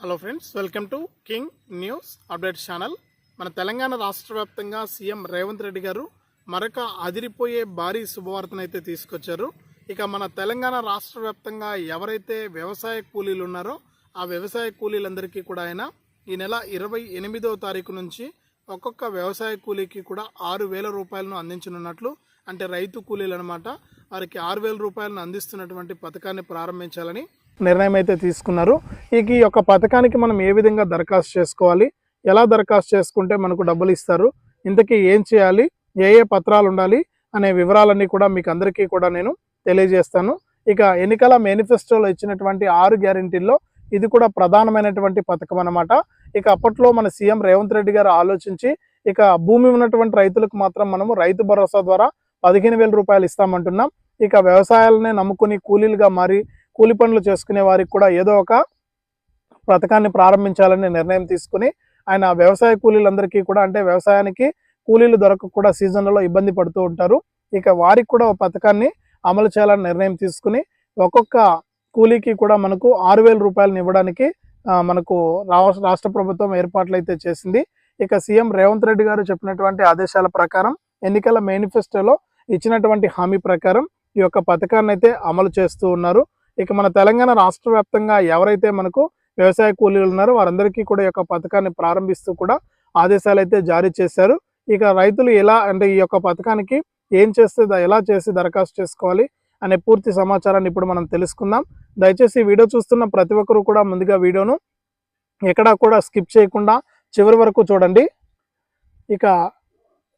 Hello friends welcome to king news update channel మన తెలంగాణ రాష్ట్ర వ్యాప్తంగా సీఎం రేవంత్ రెడ్డి గారు మరొక అదిరిపోయే భారీ శుభవార్తను అయితే తీసుకొచ్చారు. ఇక మన తెలంగాణ రాష్ట్ర వ్యాప్తంగా ఎవరైతే వ్యవసాయ కూలీలు ఉన్నారో ఆ వ్యవసాయ కూలీలందరికీ కూడా ఆయన ఈ నెల ఇరవై ఎనిమిదవ తారీఖు నుంచి ఒక్కొక్క వ్యవసాయ కూలీకి కూడా ఆరు వేల రూపాయలను అందించనున్నట్లు అంటే రైతు కూలీలు అనమాట వారికి ఆరు వేల రూపాయలను అందిస్తున్నటువంటి పథకాన్ని ప్రారంభించాలని నిర్ణయం అయితే తీసుకున్నారు. ఇక ఈ యొక్క పథకానికి మనం ఏ విధంగా దరఖాస్తు చేసుకోవాలి? ఎలా దరఖాస్తు చేసుకుంటే మనకు డబ్బులు ఇస్తారు? ఇంతకీ ఏం చేయాలి? ఏ ఏ పత్రాలు ఉండాలి? అనే వివరాలన్నీ కూడా మీకు అందరికీ కూడా నేను తెలియజేస్తాను. ఇక ఎన్నికల మేనిఫెస్టోలో ఇచ్చినటువంటి ఆరు గ్యారెంటీల్లో ఇది కూడా ప్రధానమైనటువంటి పథకం అనమాట ఇక అప్పట్లో మన సీఎం రేవంత్ రెడ్డి గారు ఆలోచించి ఇక భూమి ఉన్నటువంటి రైతులకు మాత్రం మనము రైతు భరోసా ద్వారా పదిహేను వేల రూపాయలు ఇస్తామంటున్నాం. ఇక వ్యవసాయాలనే నమ్ముకుని కూలీలుగా మారి కూలి పనులు చేసుకునే వారికి కూడా ఏదో ఒక పథకాన్ని ప్రారంభించాలని నిర్ణయం తీసుకుని ఆయన వ్యవసాయ కూలీలందరికీ కూడా అంటే వ్యవసాయానికి కూలీలు దొరక కూడా సీజన్లలో ఇబ్బంది పడుతూ ఉంటారు. ఇక వారికి కూడా ఒక పథకాన్ని అమలు చేయాలని నిర్ణయం తీసుకుని ఒక్కొక్క కూలీకి కూడా మనకు ఆరు వేల రూపాయలను ఇవ్వడానికి మనకు రా- రాష్ట్ర ప్రభుత్వం ఏర్పాట్లు అయితే చేసింది. ఇక సీఎం రేవంత్ రెడ్డి గారు చెప్పినటువంటి ఆదేశాల ప్రకారం ఎన్నికల మేనిఫెస్టోలో ఇచ్చినటువంటి హామీ ప్రకారం ఈ యొక్క పథకాన్ని అయితే అమలు చేస్తూ ఉన్నారు. ఇక మన తెలంగాణ రాష్ట్ర వ్యాప్తంగా ఎవరైతే మనకు వ్యవసాయ కూలీలు ఉన్నారో వారందరికీ కూడా ఈ యొక్క పథకాన్ని ప్రారంభిస్తూ కూడా ఆదేశాలు అయితే జారీ చేశారు. ఇక రైతులు ఎలా అంటే ఈ యొక్క పథకానికి ఏం చేస్తే ఎలా చేసి దరఖాస్తు చేసుకోవాలి అనే పూర్తి సమాచారాన్ని ఇప్పుడు మనం తెలుసుకుందాం. దయచేసి వీడియో చూస్తున్న ప్రతి ఒక్కరు కూడా ముందుగా వీడియోను ఎక్కడా కూడా స్కిప్ చేయకుండా చివరి వరకు చూడండి. ఇక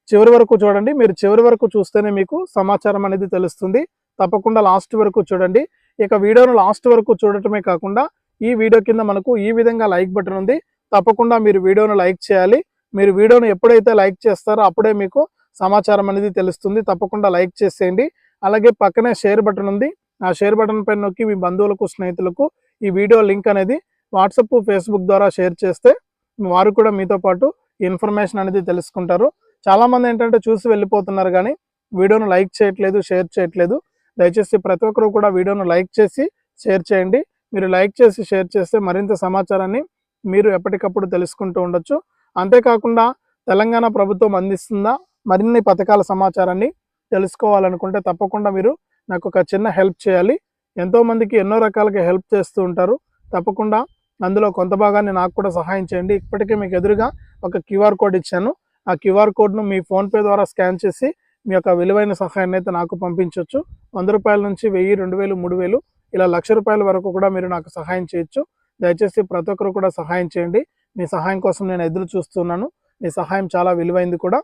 చివరి వరకు చూడండి. మీరు చివరి వరకు చూస్తేనే మీకు సమాచారం అనేది తెలుస్తుంది. తప్పకుండా లాస్ట్ వరకు చూడండి. ఇక వీడియోను లాస్ట్ వరకు చూడటమే కాకుండా ఈ వీడియో కింద మనకు ఈ విధంగా లైక్ బటన్ ఉంది. తప్పకుండా మీరు వీడియోను లైక్ చేయాలి. మీరు వీడియోను ఎప్పుడైతే లైక్ చేస్తారో అప్పుడే మీకు సమాచారం అనేది తెలుస్తుంది. తప్పకుండా లైక్ చేసేయండి. అలాగే పక్కనే షేర్ బటన్ ఉంది. ఆ షేర్ బటన్ పైన నొక్కి మీ బంధువులకు స్నేహితులకు ఈ వీడియో లింక్ అనేది వాట్సప్ ఫేస్బుక్ ద్వారా షేర్ చేస్తే వారు కూడా మీతో పాటు ఇన్ఫర్మేషన్ అనేది తెలుసుకుంటారు. చాలామంది ఏంటంటే చూసి వెళ్ళిపోతున్నారు కానీ వీడియోను లైక్ చేయట్లేదు షేర్ చేయట్లేదు. దయచేసి ప్రతి ఒక్కరు కూడా వీడియోను లైక్ చేసి షేర్ చేయండి. మీరు లైక్ చేసి షేర్ చేస్తే మరింత సమాచారాన్ని మీరు ఎప్పటికప్పుడు తెలుసుకుంటూ ఉండొచ్చు. అంతేకాకుండా తెలంగాణ ప్రభుత్వం అందిస్తుందా మరిన్ని పథకాల సమాచారాన్ని తెలుసుకోవాలనుకుంటే తప్పకుండా మీరు నాకు ఒక చిన్న హెల్ప్ చేయాలి. ఎంతోమందికి ఎన్నో రకాలుగా హెల్ప్ చేస్తూ ఉంటారు. తప్పకుండా అందులో కొంత భాగాన్ని నాకు కూడా సహాయం చేయండి. ఇప్పటికే మీకు ఎదురుగా ఒక క్యూఆర్ కోడ్ ఇచ్చాను. ఆ క్యూఆర్ కోడ్ను మీ ఫోన్పే ద్వారా స్కాన్ చేసి మీ యొక్క విలువైన సహాయాన్ని అయితే నాకు పంపించవచ్చు వంద రూపాయల నుంచి వెయ్యి రెండు వేలు మూడు వేలు ఇలా లక్ష రూపాయల వరకు కూడా మీరు నాకు సహాయం చేయొచ్చు. దయచేసి ప్రతి ఒక్కరు కూడా సహాయం చేయండి. మీ సహాయం కోసం నేను ఎదురు చూస్తున్నాను. మీ సహాయం చాలా విలువైంది కూడా.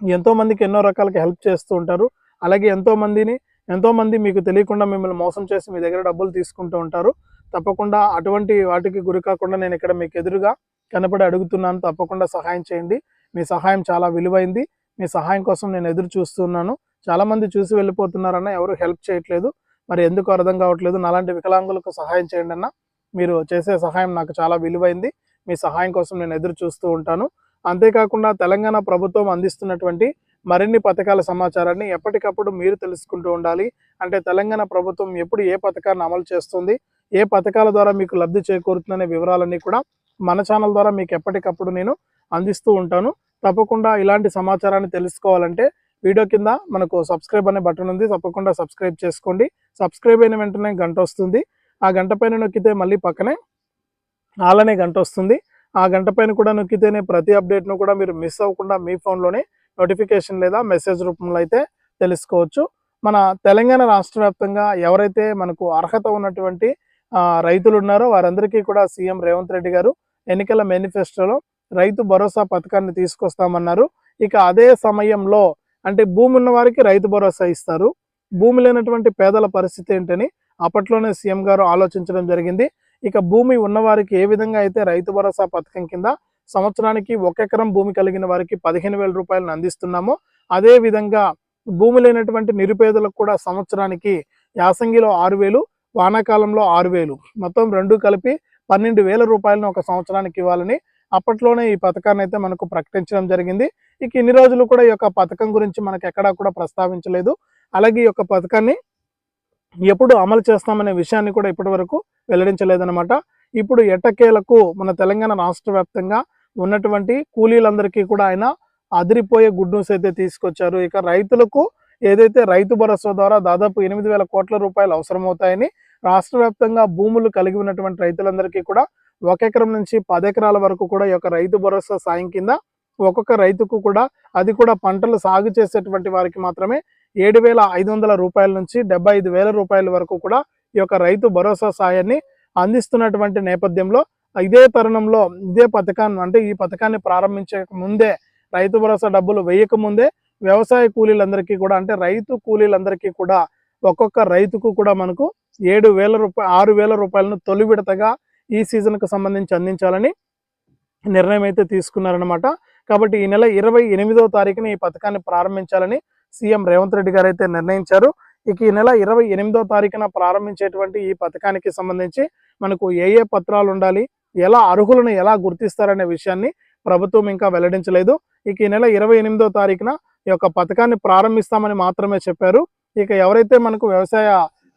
ఎంతోమందికి ఎన్నో రకాలకి హెల్ప్ చేస్తూ ఉంటారు. అలాగే ఎంతోమందిని ఎంతోమంది మీకు తెలియకుండా మిమ్మల్ని మోసం చేసి మీ దగ్గర డబ్బులు తీసుకుంటూ ఉంటారు. తప్పకుండా అటువంటి వాటికి గురి కాకుండా నేను ఇక్కడ మీకు ఎదురుగా కనపడి అడుగుతున్నాను. తప్పకుండా సహాయం చేయండి. మీ సహాయం చాలా విలువైంది. మీ సహాయం కోసం నేను ఎదురు చూస్తున్నాను. చాలామంది చూసి వెళ్ళిపోతున్నారన్న ఎవరు హెల్ప్ చేయట్లేదు. మరి ఎందుకు అర్థం కావట్లేదు? నాలాంటి వికలాంగులకు సహాయం చేయండి అన్న. మీరు చేసే సహాయం నాకు చాలా విలువైంది. మీ సహాయం కోసం నేను ఎదురు చూస్తూ ఉంటాను. అంతేకాకుండా తెలంగాణ ప్రభుత్వం అందిస్తున్నటువంటి మరిన్ని పథకాల సమాచారాన్ని ఎప్పటికప్పుడు మీరు తెలుసుకుంటూ ఉండాలి. అంటే తెలంగాణ ప్రభుత్వం ఎప్పుడు ఏ పథకాన్ని అమలు చేస్తుంది? ఏ పథకాల ద్వారా మీకు లబ్ధి చేకూరుతుందనే వివరాలన్నీ కూడా మన ఛానల్ ద్వారా మీకు ఎప్పటికప్పుడు నేను అందిస్తూ ఉంటాను. తప్పకుండా ఇలాంటి సమాచారాన్ని తెలుసుకోవాలంటే వీడియో కింద మనకు సబ్స్క్రైబ్ అనే బటన్ ఉంది. తప్పకుండా సబ్స్క్రైబ్ చేసుకోండి. సబ్స్క్రైబ్ అయిన వెంటనే గంట వస్తుంది. ఆ గంట పైన నొక్కితే మళ్ళీ పక్కనే ఆలనే గంట వస్తుంది. ఆ గంట పైన కూడా నొక్కితేనే ప్రతి అప్డేట్ను కూడా మీరు మిస్ అవ్వకుండా మీ ఫోన్లోనే నోటిఫికేషన్ లేదా మెసేజ్ రూపంలో అయితే తెలుసుకోవచ్చు. మన తెలంగాణ రాష్ట్ర వ్యాప్తంగా ఎవరైతే మనకు అర్హత ఉన్నటువంటి రైతులు ఉన్నారో వారందరికీ కూడా సీఎం రేవంత్ రెడ్డి గారు ఎన్నికల మేనిఫెస్టోలో రైతు భరోసా పథకాన్ని తీసుకొస్తామన్నారు. ఇక అదే సమయంలో అంటే భూమి ఉన్న వారికి రైతు భరోసా ఇస్తారు. భూమి లేనటువంటి పేదల పరిస్థితి ఏంటని అప్పట్లోనే సీఎం గారు ఆలోచించడం జరిగింది. ఇక భూమి ఉన్నవారికి ఏ విధంగా అయితే రైతు భరోసా పథకం కింద సంవత్సరానికి ఒక ఎకరం భూమి కలిగిన వారికి పదిహేను వేల రూపాయలను అందిస్తున్నామో అదే విధంగా భూమి లేనటువంటి నిరుపేదలకు కూడా సంవత్సరానికి యాసంగిలో ఆరు వేలు వానాకాలంలో ఆరు వేలు. మొత్తం రెండు కలిపి పన్నెండు వేల రూపాయలను ఒక సంవత్సరానికి ఇవ్వాలని అప్పట్లోనే ఈ పథకాన్ని అయితే మనకు ప్రకటించడం జరిగింది. ఇక ఇన్ని రోజులు కూడా ఈ యొక్క పథకం గురించి మనకు ఎక్కడా కూడా ప్రస్తావించలేదు. అలాగే ఈ యొక్క పథకాన్ని ఎప్పుడు అమలు చేస్తామనే విషయాన్ని కూడా ఇప్పటి వరకు వెల్లడించలేదన్నమాట. ఇప్పుడు ఎటకేలకు మన తెలంగాణ రాష్ట్ర వ్యాప్తంగా ఉన్నటువంటి కూలీలందరికీ కూడా ఆయన అదిరిపోయే గుడ్ న్యూస్ అయితే తీసుకొచ్చారు. ఇక రైతులకు ఏదైతే రైతు భరోసా ద్వారా దాదాపు ఎనిమిది వేల కోట్ల రూపాయలు అవసరమవుతాయని రాష్ట్ర వ్యాప్తంగా భూములు కలిగి ఉన్నటువంటి రైతులందరికీ కూడా ఒక ఎకరం నుంచి పది ఎకరాల వరకు కూడా ఈ యొక్క రైతు భరోసా సాయం కింద ఒక్కొక్క రైతుకు కూడా అది కూడా పంటలు సాగు చేసేటువంటి వారికి మాత్రమే ఏడు వేల ఐదు వందల రూపాయల నుంచి డెబ్బై ఐదు వేల రూపాయల వరకు కూడా ఈ యొక్క రైతు భరోసా సాయాన్ని అందిస్తున్నటువంటి నేపథ్యంలో ఇదే తరుణంలో ఇదే పథకాన్ని అంటే ఈ పథకాన్ని ప్రారంభించే ముందే రైతు భరోసా డబ్బులు వేయక ముందే వ్యవసాయ కూలీలందరికీ కూడా అంటే రైతు కూలీలందరికీ కూడా ఒక్కొక్క రైతుకు కూడా మనకు ఏడు వేల రూపాయ ఆరు వేల రూపాయలను తొలి విడతగా ఈ సీజన్కు సంబంధించి అందించాలని నిర్ణయం అయితే తీసుకున్నారనమాట కాబట్టి ఈ నెల ఇరవై ఎనిమిదవ తారీఖున ఈ పథకాన్ని ప్రారంభించాలని సీఎం రేవంత్ రెడ్డి గారు అయితే నిర్ణయించారు. ఇక ఈ నెల ఇరవై ఎనిమిదవ తారీఖున ప్రారంభించేటువంటి ఈ పథకానికి సంబంధించి మనకు ఏ ఏ పత్రాలు ఉండాలి ఎలా అర్హులను ఎలా గుర్తిస్తారనే విషయాన్ని ప్రభుత్వం ఇంకా వెల్లడించలేదు. ఇక ఈ నెల ఇరవై ఎనిమిదవ తారీఖున ఈ యొక్క పథకాన్ని ప్రారంభిస్తామని మాత్రమే చెప్పారు. ఇక ఎవరైతే మనకు వ్యవసాయ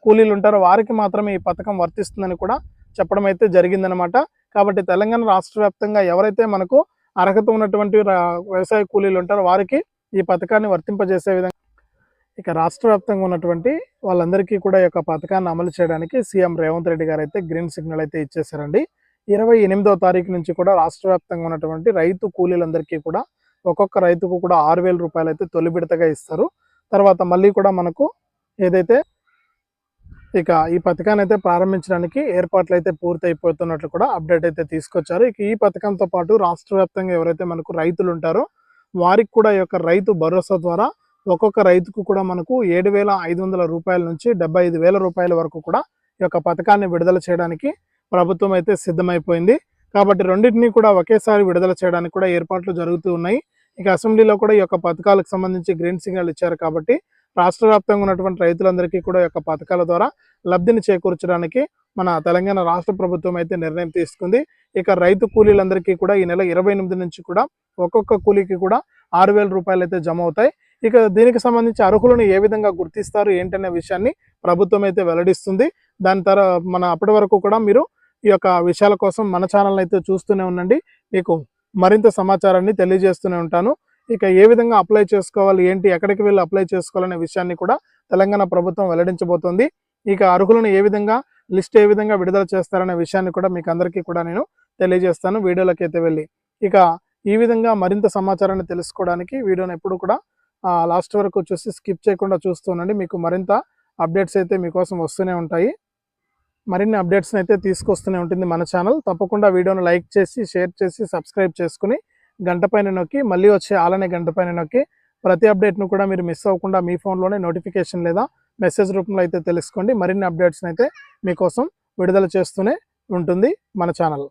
కూలీలు ఉంటారో వారికి మాత్రమే ఈ పథకం వర్తిస్తుందని కూడా చెప్పడం అయితే జరిగిందనమాట కాబట్టి తెలంగాణ రాష్ట్ర వ్యాప్తంగా ఎవరైతే మనకు అర్హత ఉన్నటువంటి వ్యవసాయ కూలీలు ఉంటారో వారికి ఈ పథకాన్ని వర్తింపజేసే విధంగా ఇక రాష్ట్ర వ్యాప్తంగా ఉన్నటువంటి వాళ్ళందరికీ కూడా ఈ యొక్క పథకాన్ని అమలు చేయడానికి సీఎం రేవంత్ రెడ్డి గారు అయితే గ్రీన్ సిగ్నల్ అయితే ఇచ్చేసారండి ఇరవై ఎనిమిదవ తారీఖు నుంచి కూడా రాష్ట్ర వ్యాప్తంగా ఉన్నటువంటి రైతు కూలీలందరికీ కూడా ఒక్కొక్క రైతుకు కూడా ఆరు వేల రూపాయలు అయితే తొలి విడతగా ఇస్తారు. తర్వాత మళ్ళీ కూడా మనకు ఏదైతే ఇక ఈ పథకాన్ని అయితే ప్రారంభించడానికి ఏర్పాట్లు అయితే పూర్తి అయిపోతున్నట్లు కూడా అప్డేట్ అయితే తీసుకొచ్చారు. ఇక ఈ పథకంతో పాటు రాష్ట్ర వ్యాప్తంగా ఎవరైతే మనకు రైతులు ఉంటారో వారికి కూడా ఈ యొక్క రైతు భరోసా ద్వారా ఒక్కొక్క రైతుకు కూడా మనకు ఏడు వేల ఐదు వందల రూపాయల నుంచి డెబ్బై ఐదు వేల రూపాయల వరకు కూడా ఈ యొక్క పథకాన్ని విడుదల చేయడానికి ప్రభుత్వం అయితే సిద్ధమైపోయింది. కాబట్టి రెండింటినీ కూడా ఒకేసారి విడుదల చేయడానికి కూడా ఏర్పాట్లు జరుగుతూ ఉన్నాయి. ఇక అసెంబ్లీలో కూడా ఈ యొక్క పథకాలకు సంబంధించి గ్రీన్ సిగ్నల్ ఇచ్చారు కాబట్టి రాష్ట్ర వ్యాప్తంగా ఉన్నటువంటి రైతులందరికీ కూడా యొక్క పథకాల ద్వారా లబ్ధిని చేకూర్చడానికి మన తెలంగాణ రాష్ట్ర ప్రభుత్వం అయితే నిర్ణయం తీసుకుంది. ఇక రైతు కూలీలందరికీ కూడా ఈ నెల ఇరవై ఎనిమిది నుంచి కూడా ఒక్కొక్క కూలీకి కూడా ఆరు వేల రూపాయలు అయితే జమ అవుతాయి. ఇక దీనికి సంబంధించి అర్హులను ఏ విధంగా గుర్తిస్తారు ఏంటనే విషయాన్ని ప్రభుత్వం అయితే వెల్లడిస్తుంది. దాని తర్వాత మన అప్పటి వరకు కూడా మీరు ఈ యొక్క విషయాల కోసం మన ఛానల్ అయితే చూస్తూనే ఉండండి. మీకు మరింత సమాచారాన్ని తెలియజేస్తూనే ఉంటాను. ఇక ఏ విధంగా అప్లై చేసుకోవాలి ఏంటి ఎక్కడికి వెళ్ళి అప్లై చేసుకోవాలనే విషయాన్ని కూడా తెలంగాణ ప్రభుత్వం వెల్లడించబోతోంది. ఇక అర్హులను ఏ విధంగా లిస్ట్ ఏ విధంగా విడుదల చేస్తారనే విషయాన్ని కూడా మీకు అందరికీ కూడా నేను తెలియజేస్తాను వీడియోలోకి అయితే వెళ్ళి. ఇక ఈ విధంగా మరింత సమాచారాన్ని తెలుసుకోవడానికి వీడియోని ఎప్పుడు కూడా లాస్ట్ వరకు చూసి స్కిప్ చేయకుండా చూస్తుండండి మీకు మరింత అప్డేట్స్ అయితే మీకోసం వస్తూనే ఉంటాయి. మరిన్ని అప్డేట్స్ని అయితే తీసుకొస్తూనే ఉంటుంది మన ఛానల్. తప్పకుండా వీడియోను లైక్ చేసి షేర్ చేసి సబ్స్క్రైబ్ చేసుకుని గంట పైన నొక్కి మళ్ళీ వచ్చే ఆలనే గంట పైన నొక్కి ప్రతి అప్డేట్ను కూడా మీరు మిస్ అవ్వకుండా మీ ఫోన్లోనే నోటిఫికేషన్ లేదా మెసేజ్ రూపంలో అయితే తెలుసుకోండి. మరిన్ని అప్డేట్స్ని అయితే మీకోసం విడుదల చేస్తూనే ఉంటుంది మన ఛానల్.